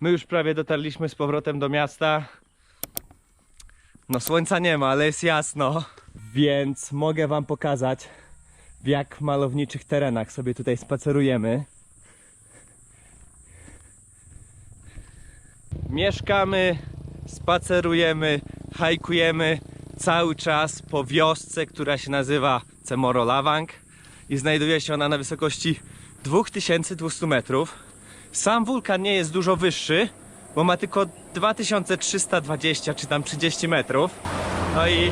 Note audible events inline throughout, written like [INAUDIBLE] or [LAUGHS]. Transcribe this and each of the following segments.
My już prawie dotarliśmy z powrotem do miasta. No słońca nie ma, ale jest jasno. Więc mogę wam pokazać w jak malowniczych terenach sobie tutaj spacerujemy. Mieszkamy, spacerujemy, hajkujemy cały czas po wiosce, która się nazywa Cemoro-Lawang i znajduje się ona na wysokości 2200 metrów. Sam wulkan nie jest dużo wyższy, bo ma tylko 2320 czy tam 30 metrów. No i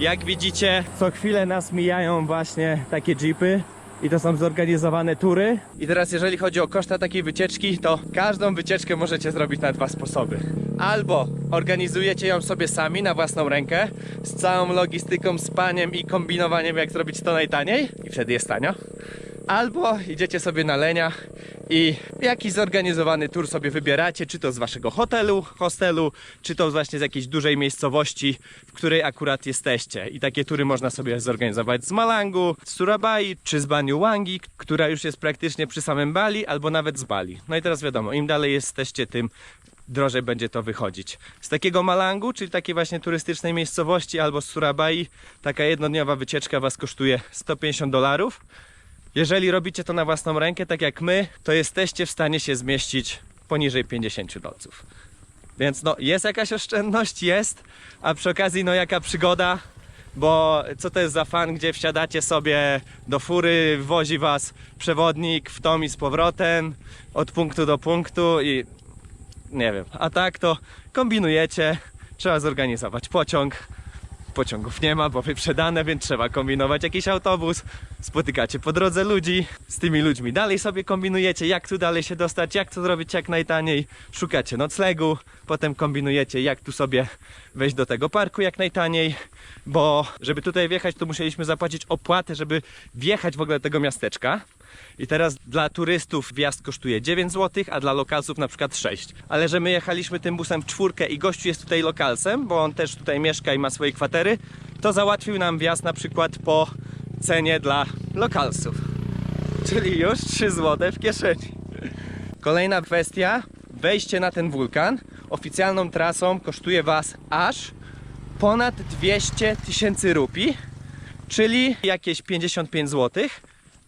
jak widzicie, co chwilę nas mijają właśnie takie jeepy. I to są zorganizowane tury. I teraz, jeżeli chodzi o koszta takiej wycieczki, to każdą wycieczkę możecie zrobić na dwa sposoby. Albo organizujecie ją sobie sami na własną rękę, z całą logistyką, spaniem i kombinowaniem, jak zrobić to najtaniej, i wtedy jest tanio. Albo idziecie sobie na lenia i jakiś zorganizowany tour sobie wybieracie, czy to z waszego hotelu, hostelu, czy to właśnie z jakiejś dużej miejscowości, w której akurat jesteście. I takie tury można sobie zorganizować z Malangu, z Surabai, czy z Baniuwangi, która już jest praktycznie przy samym Bali, albo nawet z Bali. No i teraz wiadomo, im dalej jesteście, tym drożej będzie to wychodzić. Z takiego Malangu, czyli takiej właśnie turystycznej miejscowości, albo z Surabai, taka jednodniowa wycieczka was kosztuje 150 dolarów. Jeżeli robicie to na własną rękę, tak jak my, to jesteście w stanie się zmieścić poniżej 50 dolców. Więc no, jest jakaś oszczędność, jest, a przy okazji no jaka przygoda, bo co to jest za fan, gdzie wsiadacie sobie do fury, wozi was przewodnik w tom i z powrotem, od punktu do punktu i nie wiem, a tak to kombinujecie, trzeba zorganizować pociąg, pociągów nie ma, bo wyprzedane, więc trzeba kombinować jakiś autobus. Spotykacie po drodze ludzi, z tymi ludźmi dalej sobie kombinujecie, jak tu dalej się dostać, jak to zrobić jak najtaniej. Szukacie noclegu, potem kombinujecie, jak tu sobie wejść do tego parku jak najtaniej, bo żeby tutaj wjechać, to musieliśmy zapłacić opłatę, żeby wjechać w ogóle do tego miasteczka. I teraz dla turystów wjazd kosztuje 9 zł, a dla lokalsów na przykład 6. Ale że my jechaliśmy tym busem w czwórkę i gościu jest tutaj lokalsem, bo on też tutaj mieszka i ma swoje kwatery, to załatwił nam wjazd na przykład po cenie dla lokalsów. Czyli już 3 zł w kieszeni. Kolejna kwestia, wejście na ten wulkan oficjalną trasą kosztuje Was aż ponad 200 tysięcy rupii, czyli jakieś 55 zł.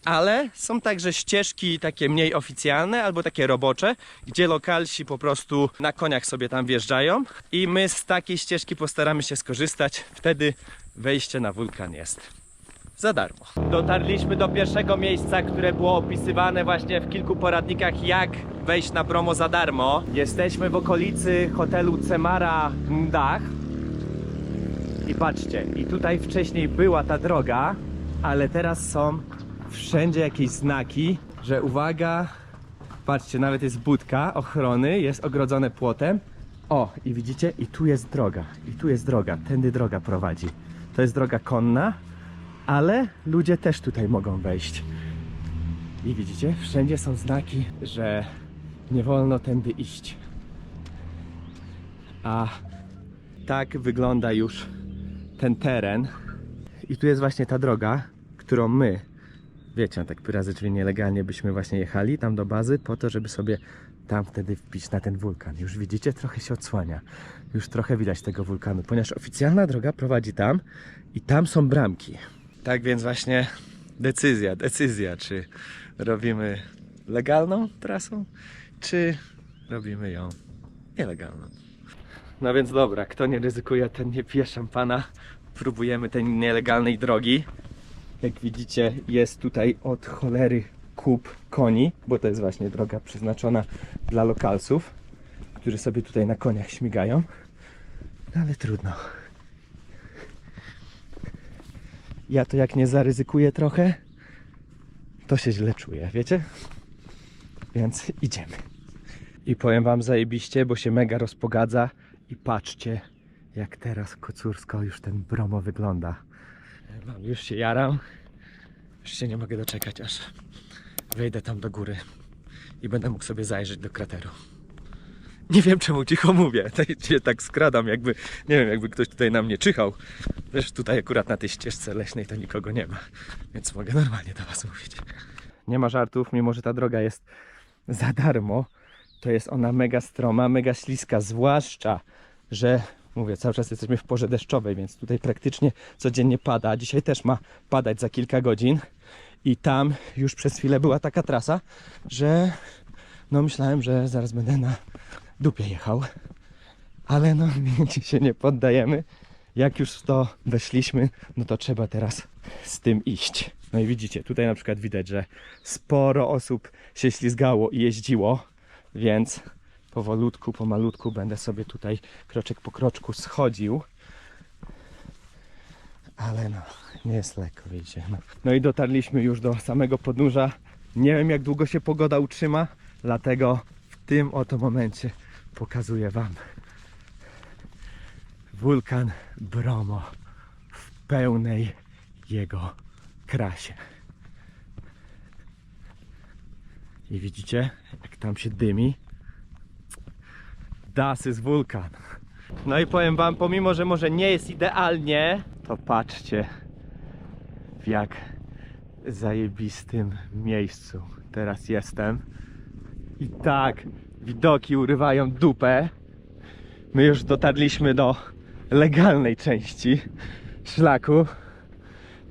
Ale są także ścieżki takie mniej oficjalne albo takie robocze, gdzie lokalsi po prostu na koniach sobie tam wjeżdżają i my z takiej ścieżki postaramy się skorzystać. Wtedy wejście na wulkan jest za darmo. Dotarliśmy do pierwszego miejsca, które było opisywane właśnie w kilku poradnikach, jak wejść na promo za darmo. Jesteśmy w okolicy hotelu Cemara Mdach. I patrzcie, i tutaj wcześniej była ta droga, ale teraz są wszędzie jakieś znaki, że uwaga, patrzcie, nawet jest budka ochrony, jest ogrodzone płotem. O, i widzicie, i tu jest droga, i tu jest droga, tędy droga prowadzi. To jest droga konna, ale ludzie też tutaj mogą wejść. I widzicie, wszędzie są znaki, że nie wolno tędy iść. A tak wygląda już ten teren. I tu jest właśnie ta droga, którą my, wiecie, tak razy, czyli nielegalnie byśmy właśnie jechali tam do bazy po to, żeby sobie tam wtedy wbić na ten wulkan. Już widzicie, trochę się odsłania. Już trochę widać tego wulkanu, ponieważ oficjalna droga prowadzi tam i tam są bramki. Tak więc właśnie decyzja, decyzja, czy robimy legalną trasą, czy robimy ją nielegalną. No więc dobra, kto nie ryzykuje, ten nie pije szampana. Próbujemy tej nielegalnej drogi. Jak widzicie, jest tutaj od cholery kup koni, bo to jest właśnie droga przeznaczona dla lokalsów, którzy sobie tutaj na koniach śmigają. No ale trudno. Ja to jak nie zaryzykuję trochę, to się źle czuję, wiecie? Więc idziemy. I powiem wam zajebiście, bo się mega rozpogadza i patrzcie jak teraz kocursko już ten bromo wygląda. Mam, już się jaram. Już się nie mogę doczekać, aż wejdę tam do góry i będę mógł sobie zajrzeć do krateru. Nie wiem czemu cicho mówię, [LAUGHS] się tak skradam, jakby, nie wiem, jakby ktoś tutaj na mnie czyhał. Wiesz, tutaj akurat na tej ścieżce leśnej to nikogo nie ma, więc mogę normalnie do was mówić. Nie ma żartów, mimo że ta droga jest za darmo, to jest ona mega stroma, mega śliska, zwłaszcza, że mówię, cały czas jesteśmy w porze deszczowej, więc tutaj praktycznie codziennie pada. Dzisiaj też ma padać za kilka godzin. I tam już przez chwilę była taka trasa, że no myślałem, że zaraz będę na dupie jechał. Ale no [LAUGHS] nigdzie się nie poddajemy. Jak już w to weszliśmy, no to trzeba teraz z tym iść. No i widzicie, tutaj na przykład widać, że sporo osób się ślizgało i jeździło, więc powolutku, pomalutku będę sobie tutaj kroczek po kroczku schodził. Ale no, nie jest lekko, widzicie. No. no i dotarliśmy już do samego podnóża. Nie wiem jak długo się pogoda utrzyma, dlatego w tym oto momencie pokazuję Wam wulkan Bromo w pełnej jego krasie. I widzicie, jak tam się dymi? Das jest wulkan. No i powiem wam, pomimo, że może nie jest idealnie, to patrzcie w jak zajebistym miejscu teraz jestem. I tak, widoki urywają dupę. My już dotarliśmy do legalnej części szlaku,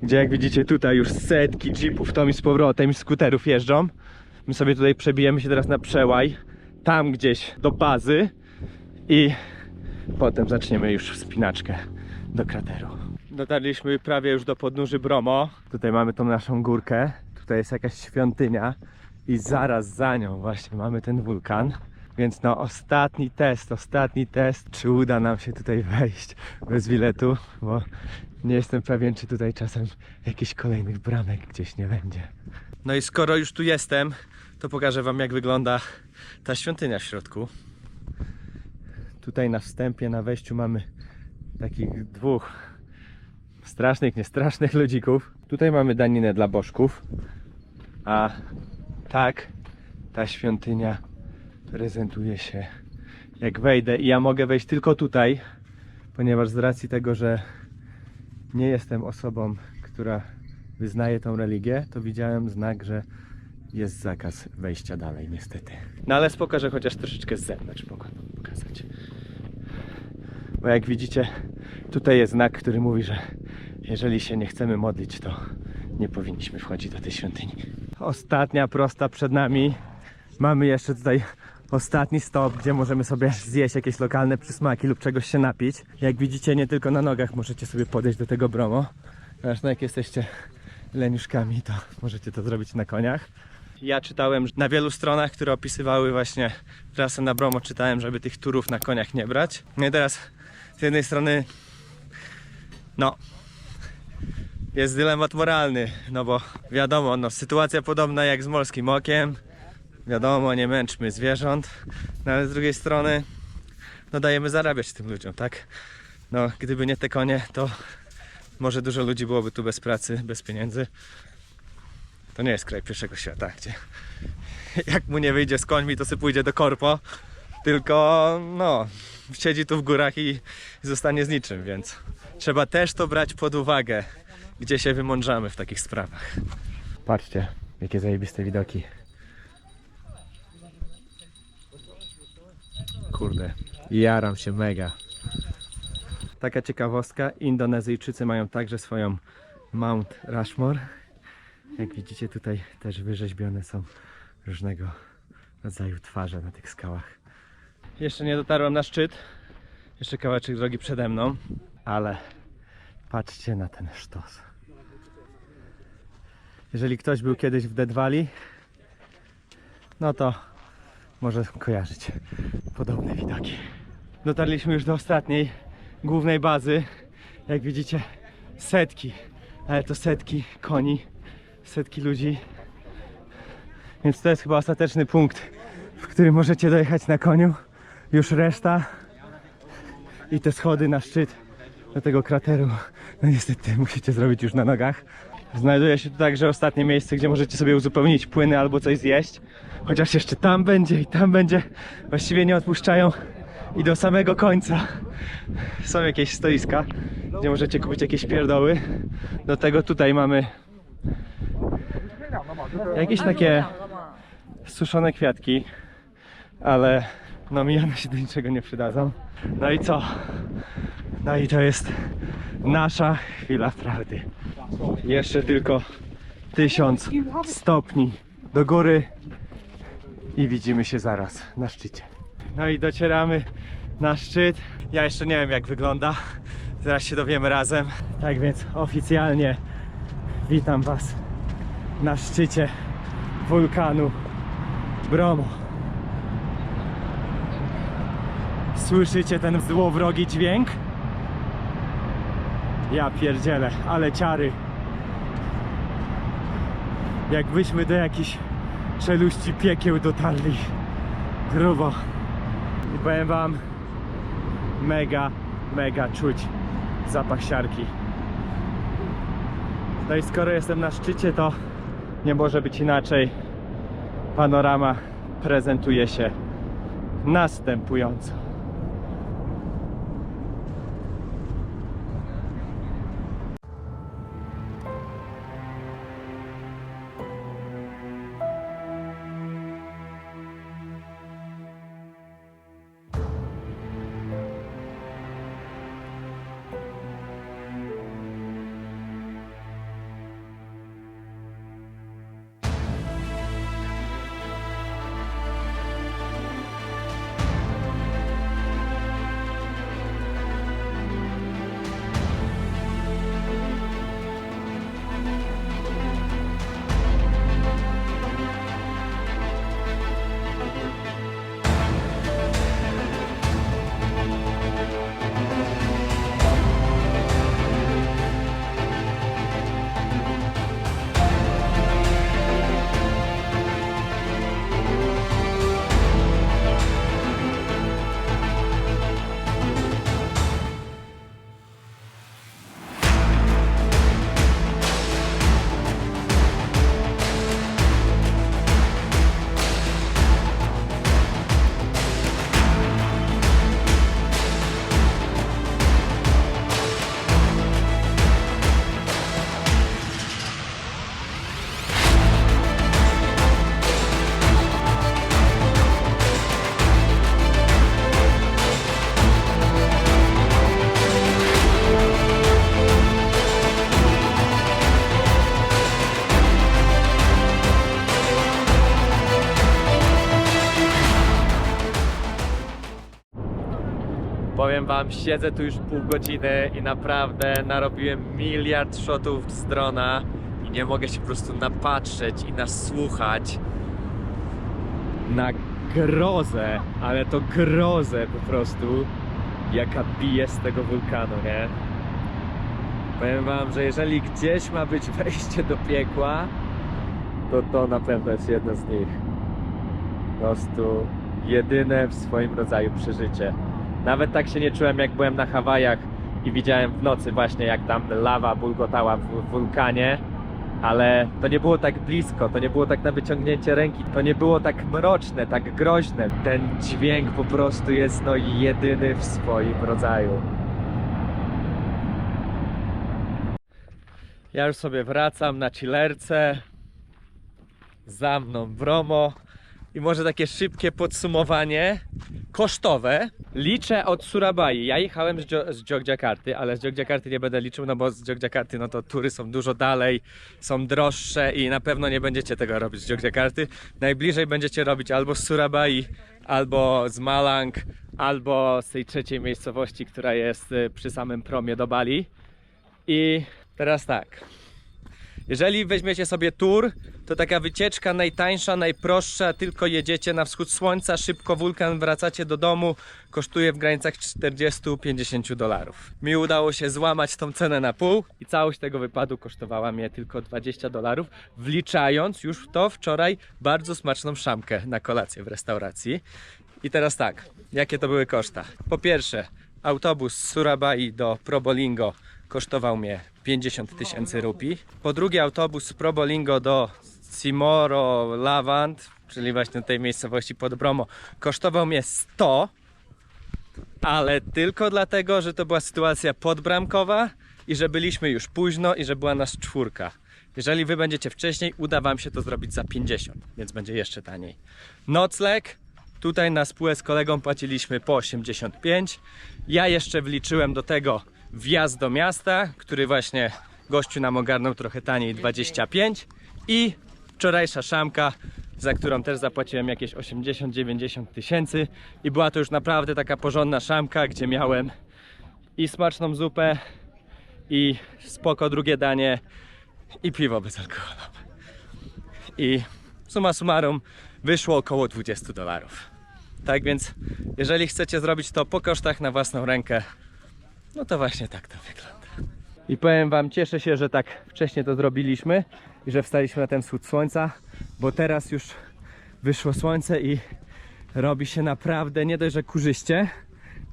gdzie jak widzicie tutaj już setki jeepów tam i z powrotem i skuterów jeżdżą. My sobie tutaj przebijemy się teraz na przełaj, tam gdzieś do bazy i potem zaczniemy już wspinaczkę do krateru. Dotarliśmy prawie już do podnóży Bromo. Tutaj mamy tą naszą górkę. Tutaj jest jakaś świątynia i zaraz za nią właśnie mamy ten wulkan. Więc no ostatni test, ostatni test, czy uda nam się tutaj wejść bez biletu, bo nie jestem pewien, czy tutaj czasem jakichś kolejnych bramek gdzieś nie będzie. No i skoro już tu jestem, to pokażę wam jak wygląda ta świątynia w środku. Tutaj na wstępie, na wejściu mamy takich dwóch strasznych, niestrasznych ludzików. Tutaj mamy daninę dla bożków, a tak ta świątynia prezentuje się jak wejdę i ja mogę wejść tylko tutaj, ponieważ z racji tego, że nie jestem osobą, która wyznaje tą religię, to widziałem znak, że jest zakaz wejścia dalej, niestety. No ale spoko, że chociaż troszeczkę z zewnątrz mogę pokazać. Bo jak widzicie, tutaj jest znak, który mówi, że jeżeli się nie chcemy modlić, to nie powinniśmy wchodzić do tej świątyni. Ostatnia prosta przed nami. Mamy jeszcze tutaj ostatni stop, gdzie możemy sobie zjeść jakieś lokalne przysmaki lub czegoś się napić. Jak widzicie, nie tylko na nogach możecie sobie podejść do tego bromo. Ponieważ no jak jesteście leniuszkami, to możecie to zrobić na koniach. Ja czytałem na wielu stronach, które opisywały właśnie trasę na Bromo, czytałem, żeby tych turów na koniach nie brać. No i teraz z jednej strony no jest dylemat moralny, no bo wiadomo, no sytuacja podobna jak z morskim okiem. Wiadomo, nie męczmy zwierząt, no ale z drugiej strony no dajemy zarabiać tym ludziom, tak? No gdyby nie te konie, to może dużo ludzi byłoby tu bez pracy, bez pieniędzy. To nie jest kraj pierwszego świata, gdzie [LAUGHS] jak mu nie wyjdzie z końmi, to sobie pójdzie do korpo. Tylko no, siedzi tu w górach i zostanie z niczym, więc trzeba też to brać pod uwagę, gdzie się wymądrzamy w takich sprawach. Patrzcie, jakie zajebiste widoki. Kurde, jaram się mega. Taka ciekawostka, Indonezyjczycy mają także swoją Mount Rushmore. Jak widzicie tutaj też wyrzeźbione są różnego rodzaju twarze na tych skałach. Jeszcze nie dotarłem na szczyt. Jeszcze kawałeczek drogi przede mną, ale patrzcie na ten sztos. Jeżeli ktoś był kiedyś w Dead Valley, no to może kojarzyć podobne widoki. Dotarliśmy już do ostatniej głównej bazy. Jak widzicie, setki, ale to setki koni, setki ludzi. Więc to jest chyba ostateczny punkt, w którym możecie dojechać na koniu. Już reszta i te schody na szczyt do tego krateru, no niestety musicie zrobić już na nogach. Znajduje się tu także ostatnie miejsce, gdzie możecie sobie uzupełnić płyny albo coś zjeść. Chociaż jeszcze tam będzie i tam będzie. Właściwie nie odpuszczają i do samego końca są jakieś stoiska, gdzie możecie kupić jakieś pierdoły. Do tego tutaj mamy jakieś takie suszone kwiatki. ale no mi one się do niczego nie przydadzą. No i co? No i to jest nasza chwila prawdy. Jeszcze tylko tysiąc stopni do góry i widzimy się zaraz na szczycie. No i docieramy na szczyt. Ja jeszcze nie wiem jak wygląda. Zaraz się dowiemy razem. Tak więc oficjalnie witam Was na szczycie wulkanu Bromo. Słyszycie ten złowrogi dźwięk? Ja pierdzielę, ale ciary. Jakbyśmy do jakichś czeluści piekieł dotarli. Grubo. I powiem wam, mega, mega czuć zapach siarki. No i skoro jestem na szczycie, to nie może być inaczej. Panorama prezentuje się następująco. Powiem wam, siedzę tu już pół godziny i naprawdę narobiłem miliard shotów z drona i nie mogę się po prostu napatrzeć i nasłuchać na grozę, ale to grozę po prostu, jaka bije z tego wulkanu, nie? Powiem wam, że jeżeli gdzieś ma być [LAUGHS] wejście do piekła, to to na pewno jest jedno z nich. Po prostu jedyne w swoim rodzaju przeżycie. Nawet tak się nie czułem, jak byłem na Hawajach i widziałem w nocy właśnie, jak tam lawa bulgotała w wulkanie, ale to nie było tak blisko, to nie było tak na wyciągnięcie ręki, to nie było tak mroczne, tak groźne. Ten dźwięk po prostu jest no jedyny w swoim rodzaju. Ja już sobie wracam na chillerce. Za mną Bromo. I może takie szybkie podsumowanie kosztowe. Liczę od Surabai. Ja jechałem z, z Jogjakarty, ale z Jogjakarty nie będę liczył, no bo z Jogjakarty no to tury są dużo dalej, są droższe i na pewno nie będziecie tego robić z Jogjakarty. Najbliżej będziecie robić albo z Surabai, albo z Malang, albo z tej trzeciej miejscowości, która jest y, przy samym promie do Bali. I teraz tak. Jeżeli weźmiecie sobie tour, to taka wycieczka najtańsza, najprostsza, tylko jedziecie na wschód słońca, szybko wulkan, wracacie do domu, kosztuje w granicach 40-50 dolarów. Mi udało się złamać tą cenę na pół i całość tego wypadu kosztowała mnie tylko 20 dolarów, wliczając już w to wczoraj bardzo smaczną szamkę na kolację w restauracji. I teraz tak, jakie to były koszta? Po pierwsze, autobus z Surabai do Probolingo kosztował mnie 50 tysięcy rupii. Po drugie, autobus z Probolingo do Simoro Lavand, czyli właśnie tej miejscowości pod Bromo, kosztował mnie 100, ale tylko dlatego, że to była sytuacja podbramkowa i że byliśmy już późno i że była nas czwórka. Jeżeli wy będziecie wcześniej, uda wam się to zrobić za 50, więc będzie jeszcze taniej. Nocleg Tutaj na spółę z kolegą płaciliśmy po 85. Ja jeszcze wliczyłem do tego wjazd do miasta, który właśnie gościu nam ogarnął trochę taniej 25 i wczorajsza szamka, za którą też zapłaciłem jakieś 80-90 tysięcy i była to już naprawdę taka porządna szamka, gdzie miałem i smaczną zupę i spoko drugie danie i piwo bezalkoholowe. I summa summarum wyszło około 20 dolarów. Tak więc, jeżeli chcecie zrobić to po kosztach na własną rękę, no to właśnie tak to wygląda. I powiem Wam, cieszę się, że tak wcześnie to zrobiliśmy i że wstaliśmy na ten wschód słońca, bo teraz już wyszło słońce i robi się naprawdę nie dość, że kurzyście,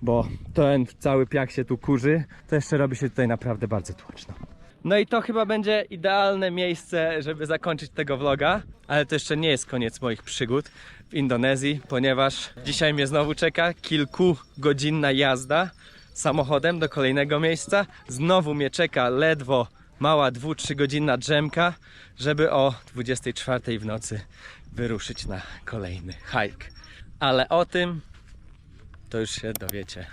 bo ten cały piach się tu kurzy, to jeszcze robi się tutaj naprawdę bardzo tłoczno. No i to chyba będzie idealne miejsce, żeby zakończyć tego vloga, ale to jeszcze nie jest koniec moich przygód w Indonezji, ponieważ dzisiaj mnie znowu czeka kilkugodzinna jazda samochodem do kolejnego miejsca. Znowu mnie czeka ledwo mała 2-3 godzinna drzemka, żeby o 24 w nocy wyruszyć na kolejny hike. Ale o tym to już się dowiecie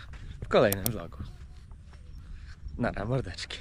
w kolejnym vlogu. Nara mordeczki.